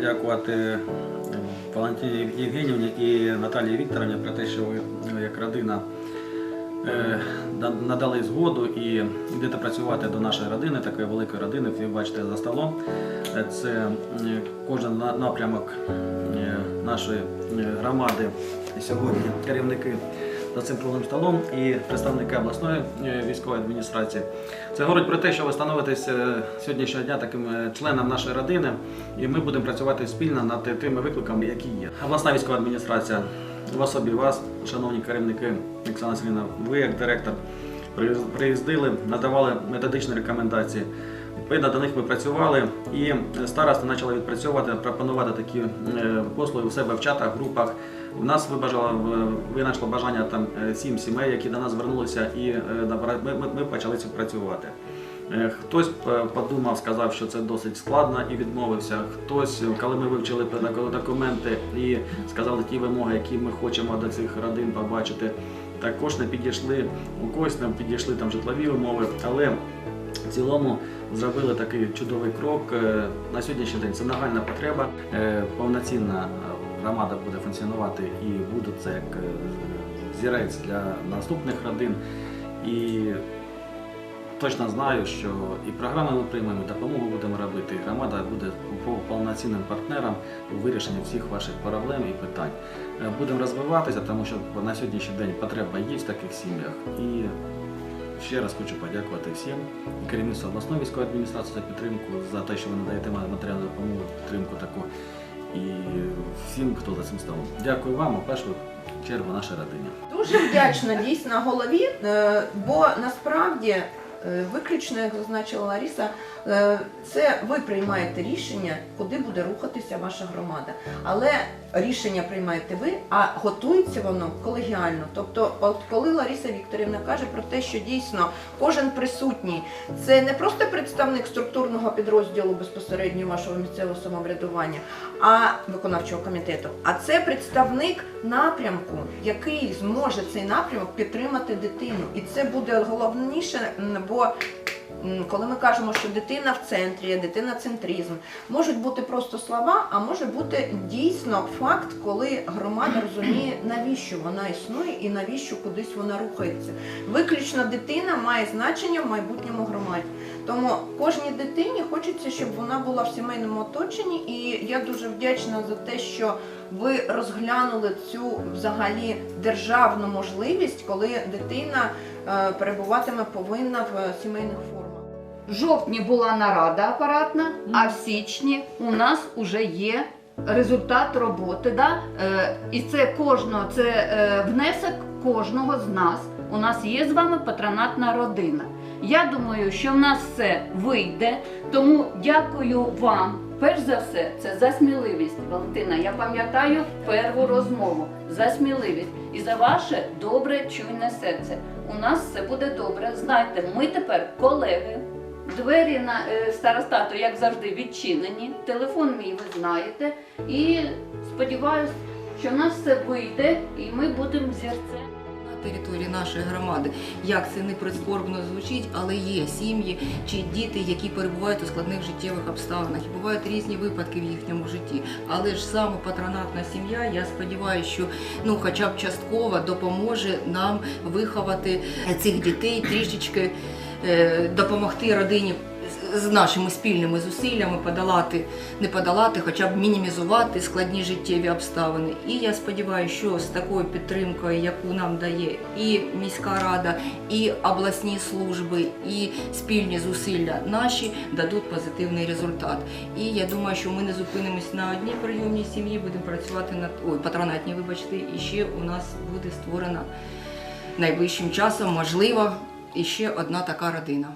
подякувати е, Валентині Євгенівні і Наталії Вікторовні про те, що ви е, як родина е, надали згоду і йдете працювати до нашої родини, такої великої родини. Ви бачите за столом. Е, Це кожен напрямок нашої громади сьогодні керівники за цим круглим столом і представники обласної е, військової адміністрації. Це говорить про те, що ви становитесь е, сьогоднішнього дня таким е, членом нашої родини, і ми будемо працювати спільно над тими викликами, які є. Обласна військова адміністрація в особі вас, шановні керівники Оксана Селіна, ви як директор приїздили, надавали методичні рекомендації. Відповідно до них ми працювали і старости почали відпрацьовувати, пропонувати такі послуги у себе в чатах, групах. У нас вибажало, винайшло бажання там е, сім сімей, які до нас звернулися, і е, ми, ми, ми почали цим працювати. Е, Хтось подумав, сказав, що це досить складно і відмовився. Хтось, коли ми вивчили док- документи і сказали ті вимоги, які ми хочемо до цих родин побачити, також не підійшли. У когось не підійшли там житлові умови, але в цілому зробили такий чудовий крок. На сьогоднішній день це нагальна потреба. Повноцінна громада буде функціонувати і буде це як е, зірець для наступних родин. І точно знаю, що і програми ми приймемо, і допомогу будемо робити. І громада буде повноцінним партнером у вирішенні всіх ваших проблем і питань. Е, Будемо розвиватися, тому що на сьогоднішній день потреба є в таких сім'ях. І ще раз хочу подякувати всім керівництву обласної військової адміністрації за підтримку, за те, що ви надаєте матеріальну допомогу, підтримку таку. І всім, хто за цим столом. Дякую вам, у першу чергу, наша родина. Дуже вдячна дійсно голові, е, бо насправді виключно, як зазначила Лариса, е, це ви приймаєте рішення, куди буде рухатися ваша громада. Але рішення приймаєте ви, а готується воно колегіально. Тобто, от коли Лариса Вікторівна каже про те, що дійсно кожен присутній це не просто представник структурного підрозділу безпосередньо вашого місцевого самоврядування, а виконавчого комітету, а це представник напрямку, який зможе цей напрямок підтримати дитину. І це буде головніше, м, бо коли ми кажемо, що дитина в центрі, дитина центризм, можуть бути просто слова, а може бути дійсно факт, коли громада розуміє, навіщо вона існує і навіщо кудись вона рухається. Виключно дитина має значення в майбутньому громаді. Тому кожній дитині хочеться, щоб вона була в сімейному оточенні, і я дуже вдячна за те, що ви розглянули цю взагалі державну можливість, коли дитина е, перебуватиме повинна в сімейних формах. В жовтні була нарада апаратна, а в січні у нас вже є результат роботи. Да? Е, і це кожного, це е, внесок кожного з нас. У нас є з вами патронатна родина. Я думаю, що в нас все вийде. Тому дякую вам. Перш за все, це за сміливість. Валентина, я пам'ятаю перву розмову за сміливість і за ваше добре чуйне серце. У нас все буде добре. Знайте, ми тепер колеги. Двері на е, старостату, як завжди, відчинені. Телефон мій ви знаєте. І сподіваюся, що в нас все вийде, і ми будемо зірцем. Території нашої громади. Як це не прискорбно звучить, але є сім'ї чи діти, які перебувають у складних життєвих обставинах. І бувають різні випадки в їхньому житті. Але ж саме патронатна сім'я, я сподіваюся, що ну, хоча б частково допоможе нам виховати цих дітей трішечки е, допомогти родині. З- нашими спільними зусиллями подолати, не подолати, хоча б мінімізувати складні життєві обставини. І я сподіваюся, що з такою підтримкою, яку нам дає і міська рада, і обласні служби, і спільні зусилля наші дадуть позитивний результат. І я думаю, що ми не зупинимось на одній прийомній сім'ї, будемо працювати над ой, патронатній, вибачте, і ще у нас буде створена найближчим часом, можливо, і ще одна така родина.